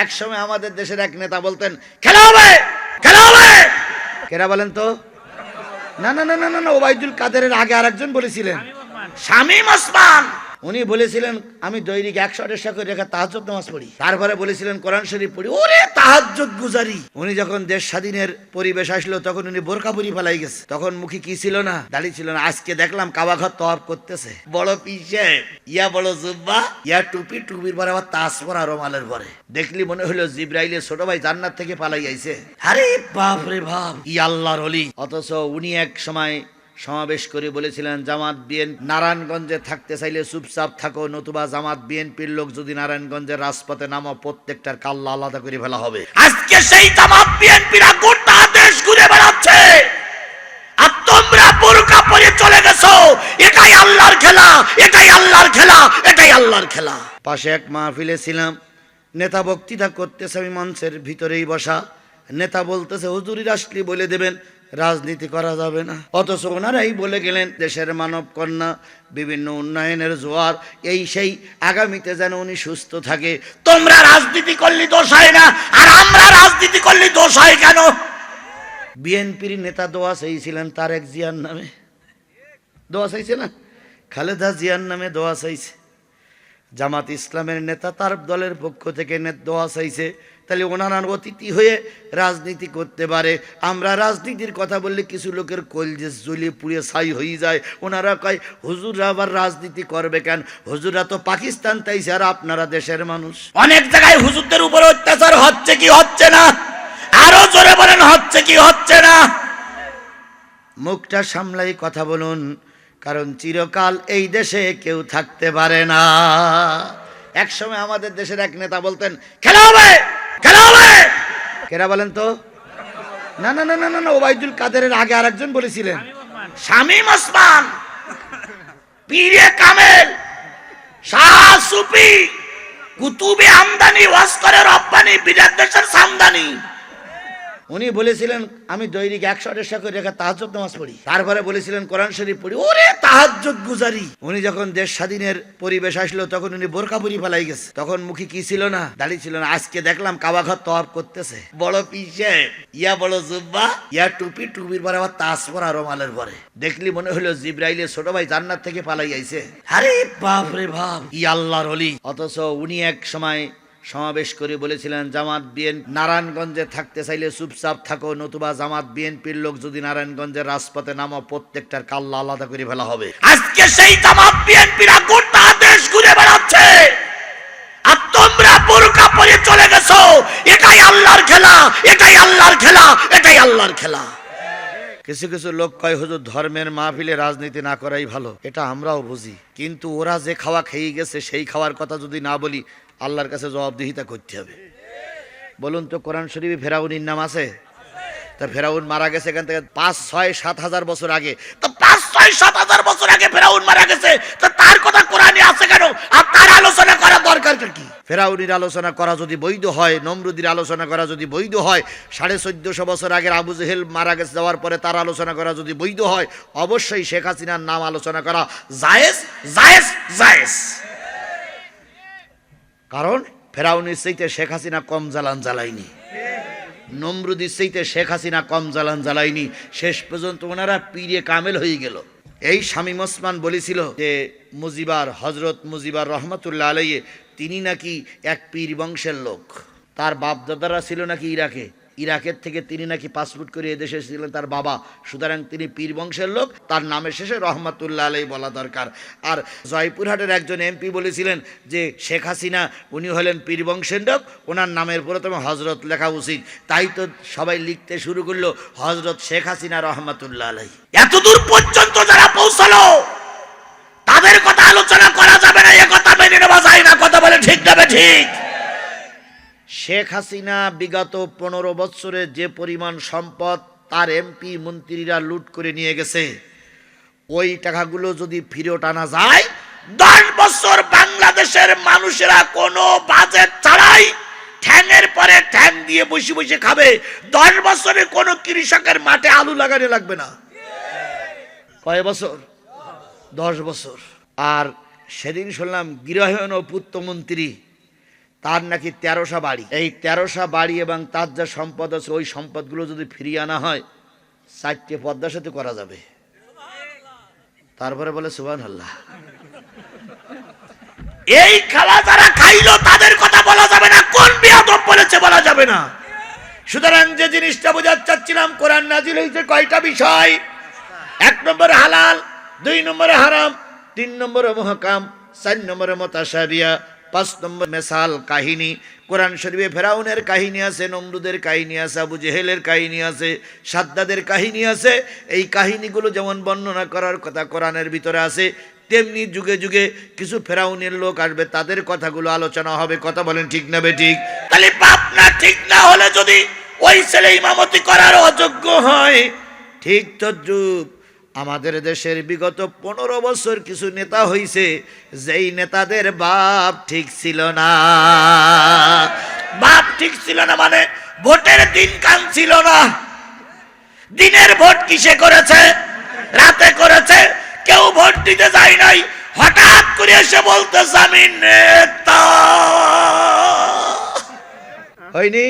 একসময় আমাদের দেশের এক নেতা বলতেন, খেলা হবে খেলা হবে! কেরা বলেন তো? না না না না না ওবায়দুল কাদেরের আগে আরেকজন বলেছিলেন, শামীম ওসমান। উনি বলেছিলেন, আমি দৈনিক একশো দেড়শো করে রেখে তাহাজ্জুদ নামাজ পড়ি। তারপরে বলেছিলেন, কোরআন শরীফ পড়ি। ওরে তাহাজ্জুদ গুজারি! উনি যখন দেশ স্বাধীনের পরিবেশ আসলো, তখন উনি বোরকা পরি ফেলাই গেছে। তখন মুখে কি ছিল না? দাড়ি ছিল না। আজকে দেখলাম কাবা ঘর তওয়াব করতেছে। বড় পিছে ইয়া বড় জুব্বা, ইয়া টুপি, টুপির পরে আবার তাস পরা রোমালের পরে। দেখলি মনে হলো জিব্রাইলের ছোট ভাই জান্নাত থেকে পালাই আইছে। আরে বাপ রে বাপ! ই আল্লাহর অলি অথচ উনি এক সময় সমাবেশ করে বলেছিলেন জামাত বিএন নারায়ণগঞ্জে থাকতে চাইলে চুপচাপ থাকো নতুবা জামাত বিএনপির লোক যদি নারায়ণগঞ্জের রাজপথে নামো প্রত্যেকটার কাল্লা আলাদা করে ফেলা হবে। আজকে সেই জামাত বিএনপিরা গোটা দেশ ঘুরে বেড়াচ্ছে। আর তোমরা বোরকা পরে চলে গেছো। এটাই আল্লাহর খেলা এটাই আল্লাহর খেলা এটাই আল্লাহর খেলা। পাশে এক মাহফিলে ছিলাম। নেতা বক্তৃতা করতেছে আমি মঞ্চের ভিতরেই বসা। নেতা বলতেছে হুজুরি আসলি বলে দেবেন। রাজনীতি করা যাবে না। অথচ ওনারাই বলে গেলেন, দেশের মানব কন্যা বিভিন্ন উন্নয়নের জোয়ার, এই সেই আগামীতে যেন উনি সুস্থ থাকে। তোমরা রাজনীতি করলে দোষ হয় না, আর আমরা রাজনীতি করলে দোষ হয় কেন? বিএনপির নেতা দোয়া চাইছিলেন তারেক জিয়ার নামে। দোয়া চাইছে না? খালেদা জিয়ার নামে দোয়া চাইছে। জামাত ইসলামের নেতা তার দলের পক্ষ থেকে দোয়া চাইছে। তাহলে ওনার অতিথি হয়ে রাজনীতি করতে পারে। আমরা রাজনীতির কথা বললে কিছু লোকের কলজে জ্বলিয়ে পুড়িয়ে ছাই হয়ে যায়। ওনারা কয় হুজুররা আবার রাজনীতি করবে কেন? হুজুররা তো পাকিস্তান তাইছে আর আপনারা দেশের মানুষ। অনেক জায়গায় হুজুরদের উপর অত্যাচার হচ্ছে কি হচ্ছে না? আরও জোরে বলেন হচ্ছে কি হচ্ছে না? মুখটা সামলাই কথা বলুন কারণ চিরকাল এই দেশে কেউ থাকতে পারে না। একসময় আমাদের দেশের এক নেতা বলতেন খেলা হবে! কেরা বলেন তো? না না না না না ওবায়দুল কাদেরের আগে আরেকজন বলেছিলেন। শামীম ওসমান, পীরে কামেল, শাহ সুফি, কুতুবে আমদানি ওয়াস্করের রব্বানি, বিরাট দেশের সামদানি। উনি বলেছিলেন, আমি দৈনিক একশো দেড়শো করে রেখে তাহাজ্জুদ নামাজ পড়ি। তারপরে বলেছিলেন, কোরআন শরীফ পড়ি। ওরে তাহাজ্জুদ গুজারি। উনি যখন দেশ স্বাধীনের পরিবেশ আসলো, তখন উনি বোরকা পরি ফেলাই গেছে। তখন মুখে কি ছিল না? দাড়ি ছিল না। আজকে দেখলাম কাবা ঘর তওয়াব করতেছে। বড় পিছে ইয়া বড় জুব্বা, ইয়া টুপি, টুপির পরে আবার তাস পরা রোমালের পরে। দেখলি মনে হলো জিব্রাইলের ছোট ভাই জান্নাত থেকে পালাই আইছে। আরে বাপ রে বাপ, ই আল্লাহর অলি অথচ উনি এক সময় সমাবেশ করে বলেছিলেন, জামাত বিএন নারায়ণগঞ্জে থাকতে চাইলে চুপচাপ থাকো, নতুবা জামাত বিএনপির লোক যদি নারায়ণগঞ্জের রাজপথে নামো, প্রত্যেকটার কাল্লা আলাদা করে ফেলা হবে। আজকে সেই জামাত বিএনপিরা গোটা দেশ ঘুরে বেড়াচ্ছে। আর তোমরা বোরকা পরে চলে গেছো। এটাই আল্লাহর খেলা, এটাই আল্লাহর খেলা, এটাই আল্লাহর খেলা। কিছু কিছু লোক কয়, হুজুর, ধর্মের মাহফিলে রাজনীতি না করাই ভালো, এটা আমরাও বুঝি। কিন্তু ওরা যে খাওয়া খেয়ে গেছে, সেই খাওয়ার কথা যদি না বলি আল্লাহর কাছে জবাবদিহিতা করতে হবে। বলুন তো, কোরআন শরীফে ফেরাউনির নাম আছে? তা ফেরাউন মারা গেছে এখান থেকে পাঁচ, ছয়, সাত হাজার বছর আগে। তো পাঁচ, ছয়, সাত হাজার বছর আগে ফেরাউন মারা গেছে। তো তার কথা কোরআনে আছে কেন? আর তার আলোচনা করা দরকার কি? ফেরাউনির আলোচনা করা যদি বৈধ হয়, নমরুদির আলোচনা করা যদি বৈধ হয়, সাড়ে চোদ্দশো বছর আগের আবু জেহেল মারা গেছে যাওয়ার পরে তার আলোচনা করা যদি বৈধ হয়, অবশ্যই শেখ হাসিনার নাম আলোচনা করা জায়েজ জায়েজ জায়েজ। কারণ ফেরাউনির সেইতে শেখ হাসিনা কম জ্বালান জ্বালায়নি। নমরুদির সেইতে শেখ হাসিনা কম জ্বালান জ্বালায়নি। শেষ পর্যন্ত ওনারা পীরে কামেল হয়ে গেল। এই শামীম ওসমান বলেছিল যে, মুজিবার হজরত মুজিবার রহমতুল্লাহ আলাইয়ে তিনি নাকি এক পীর বংশের লোক। তার বাপদাদারা ছিল নাকি ইরাকে। ইরাকের থেকে তিনি নাকি পাসপোর্ট করে এদেশে এসেছিলেন, তার বাবা। সুতরাং তিনি পীর বংশের লোক, তার নামের শেষে রহমতুল্লাহ আলাই বলা দরকার। আর জয়পুরহাটের একজন এমপি বলেছিলেন যে, শেখ হাসিনা, উনি হলেন পীর বংশের লোক, ওনার নামের প্রথমে হজরত লেখা উচিত। তাই তো সবাই লিখতে শুরু করল হজরত শেখ হাসিনা রহমতুল্লাহ আলাই এতদূর পর্যন্ত যারা পৌঁছালো, তাদের কথা আলোচনা করা যাবে না, এ কথা মেনে নেওয়া যায় না, কথা বলে ঠিক যাবে ঠিক। শেখ হাসিনা বিগত পনেরো বৎসরে যে পরিমাণ সম্পদ তার এমপি মন্ত্রীরা লুট করে নিয়ে গেছে, ওই টাকাগুলো যদি ফিরত আনা যায়, দশ বছর বাংলাদেশের মানুষেরা কোনো বাজেট ছাড়াই ঠ্যাংয়ের পরে ঠ্যাং দিয়ে বসে বসে খাবে। দশ বছরে কোনো কৃষকের মাঠে আলু লাগানো লাগবে না। কয় বছর? দশ বছর। আর সেদিন শুনলাম গৃহায়ন ও পূর্তমন্ত্রী তার নাকি তেরোশা বাড়ি। এই তেরোশা বাড়ি এবং তার যা সম্পদ আছে, ওই সম্পদগুলো যদি ফিরিয়ে আনা হয়, চারটে পদ্মা সেতু করা যাবে। তারপরে বলে সুবান আল্লাহ এই খালা যারা খাইলো, তাদের কথা বলা যাবে না, কোন বিয়াদব বলেছে বলা যাবে না। সুতরাং যে জিনিসটা বোঝাতে চাচ্ছিলাম, কোরআন নাজিল হয়েছে কয়টা বিষয়? এক নম্বরে হালাল, দুই নম্বরে হারাম, তিন নম্বরে মহকাম, চার নম্বরে মতাসাবিয়া পাঁচ নম্বর মেসাল কাহিনী। কোরআন শরীফে ফেরাউনের কাহিনী আছে, নমরুদের কাহিনী আছে, আবু জেহেলের কাহিনী আছে, সাদ্দাদের কাহিনী আছে। এই কাহিনীগুলো যেমন বর্ণনা করার কথা কোরআনের ভিতরে আছে, তেমনি যুগে যুগে কিছু ফেরাউনের লোক আসবে, তাদের কথাগুলো আলোচনা হবে। কথা বলেন ঠিক না বে ঠিক? তাহলে পাপ না ঠিক না হলে যদি ওই ছেলে ইমামতি করার অযোগ্য হয়, ঠিক তদ্রুপ। আমাদের দেশের বিগত পনেরো বছর কিছু নেতা হইছে, যেই নেতাদের বাপ ঠিক ছিল না। বাপ ঠিক ছিল না মানে ভোটের দিন কান ছিল না। দিনের ভোট কিসে করেছে? রাতে করেছে? কেউ ভোট দিতে যায় নাই। হঠাৎ করে এসে বলতে আমি নেতা হয়নি?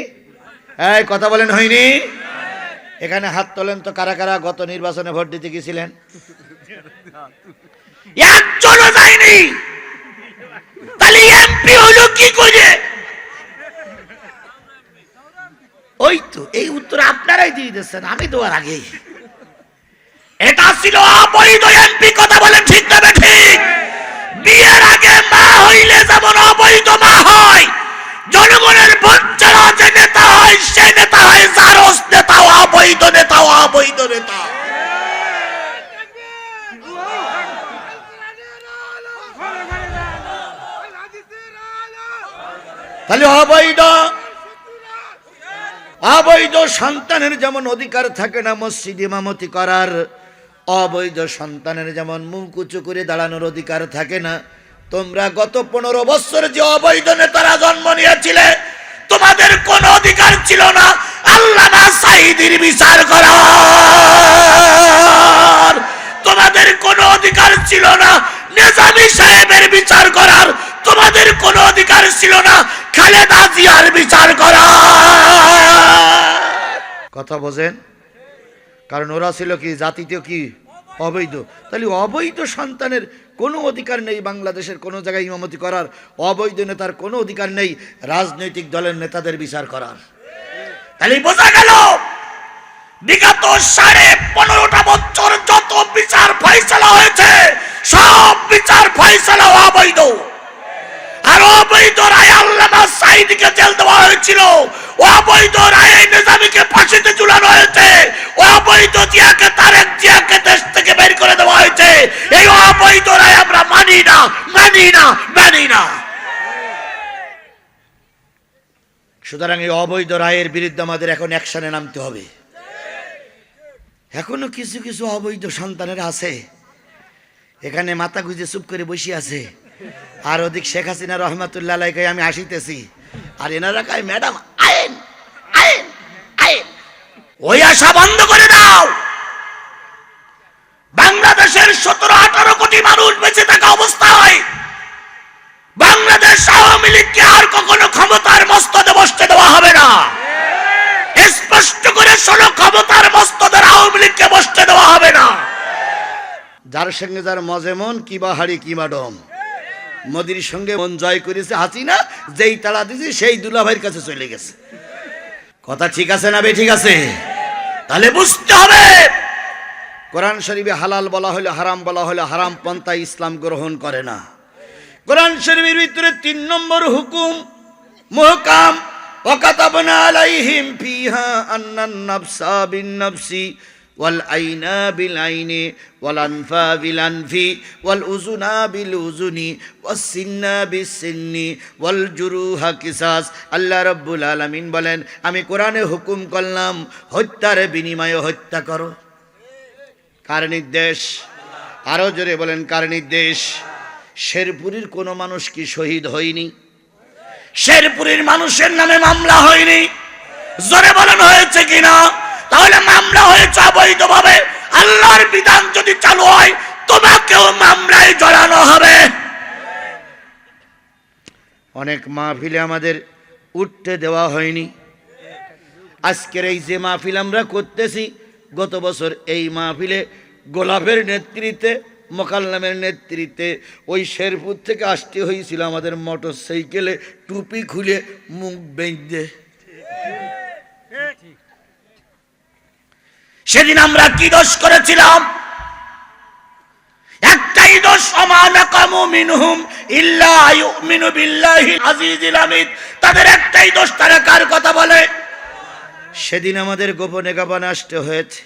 এই, কথা বলেন, হয়নি? এখানে হাত তোলেন তো কারা কারা? গত নির্বাচনে ভোট দিতে গেছিলেন? একজনও যায়নি। তাহলে এমপি হলো কি করে? ওই তো, এই উত্তর আপনারাই দিয়ে দিচ্ছেন আমি দেওয়ার এটা ছিল অবৈধ এমপি, কথা বলেন ঠিক না ঠিক? বিয়ের আগে মা হইলে যেমন অবৈধ মা হয়, জনগণের ছাড়া যে নেতা হয় সে নেতা হয় নেতা অবৈধ নেতা অবৈধ নেতা। তাহলে অবৈধ অবৈধ সন্তানের যেমন অধিকার থাকে না মসজিদ ইমামতি করার, অবৈধ সন্তানের যেমন মুখ উঁচু করে দাঁড়ানোর অধিকার থাকে না, তোমরা গত পনেরো বছর যে অবৈধ নেতারা জন্ম নিয়েছিলে, তোমাদের কোনো অধিকার ছিল না বিচার করার। তোমাদের কোনো অধিকার ছিল না। নেজামি সাহেবের বিচার করার। তোমাদের কোনো অধিকার ছিল না। খালেদা জিয়ার বিচার করার। কথা বোঝেন? কারণ ওরা ছিল কি, জাতিতে কি অবৈধ? তাহলে অবৈধ সন্তানের কোনো অধিকার নেই বাংলাদেশের কোনো জায়গায় ইমামতি করার। অবৈধ নেতার কোনো অধিকার নেই রাজনৈতিক দলের নেতাদের বিচার করার। তাহলে বোঝা গেল বিগত সাড়ে পনেরোটা বছর যত বিচার ফয়সলা হয়েছে, সব বিচার ফয়সলা অবৈধ। আর অবৈধ রায় আল্লামা সাইদিকে জেল দেওয়া হয়েছিল, অবৈধ রায়ে নিজামীকে ফাঁসিতে ঝুলানো হয়েছে, অবৈধ জিয়াকে তারেক জিয়াকে দেশ থেকে বের করে দেওয়া হয়েছে। এই অবৈধ রায় আমরা মানি না মানি না মানি না। সুতরাং এই অবৈধ রায়ের বিরুদ্ধে আমাদের এখন অ্যাকশনে নামতে হবে। এখনও কিছু কিছু অবৈধ সন্তানের আছে। এখানে মাথা গুঁজে চুপ করে বসে আছে। আর ওদিক শেখ হাসিনা রহমাতুল্লাহ আমি আসিতেছি। আর এনারা কায়, ম্যাডাম, আইন আইন আইন। ওই আশা বন্ধ করে দাও। বাংলাদেশের সতেরো যার সঙ্গে যার মজেমন কিবা হাড়ি কিবা ডম। মোদির সঙ্গে মন জয় করেছে হাসিনা, যেই তালা দিয়েছে, সেই দুলাভাইয়ের কাছে চলে গেছে। কথা ঠিক আছে না বে, ঠিক আছে? তাহলে বুঝতে হবে। কোরআন শরীফে হালাল বলা হলে হারাম বলা হলে হারাম পন্থা ইসলাম গ্রহণ করে না। কোরআন শরীফের ভিতরে তিন নম্বর হুকুম, মুহকাম ওয়াল আইনা বিল আইনে, ওয়াল আনফা বিল আনফি, ওয়াল উজুনা বিল উজুনি ওয়াস সিন্না বিস সিন্নি, ওয়াল জুরুহা কিসাস। আল্লাহ রব্বুল আলামিন বলেন, আমি কোরআনে হুকুম করলাম, হত্যার বিনিময়ে হত্যা করো। কার নির্দেশ? আরও জোরে বলেন, কার নির্দেশ? শেরপুরীর কোনো মানুষ কি শহীদ হয়নি? শেরপুরীর মানুষের নামে মামলা হয়নি? জোরে বলেন, হয়েছে কিনা? তাহলে মামলা হয়েছে অবৈধভাবে। আল্লাহর বিধান যদি চালু হয়, তোমাকেও মামলায় জড়ানো হবে। অনেক মাহফিলে আমাদের উঠতে দেওয়া হয়নি। আজকের এই যে মাহফিল আমরা করতেছি, গত বছর এই মাহফিলে গোলাপের নেতৃত্বে, মোকাল্লামের নেতৃত্বে ওই শেরপুর থেকে আসতে হয়েছিল আমাদের মোটর সাইকেলে টুপি খুলে মুখ বেঁধে। সেদিন আমরা কি দোষ করেছিলাম? একটাই দোষ মিনহুম ইল্লা ইউমিনু বিল্লাহি আজিজিল হামিদ তাদের একটাই দোষ, তারা কার কথা বলে? সেদিন আমাদের গোপনে গোপনে আসতে হয়েছে।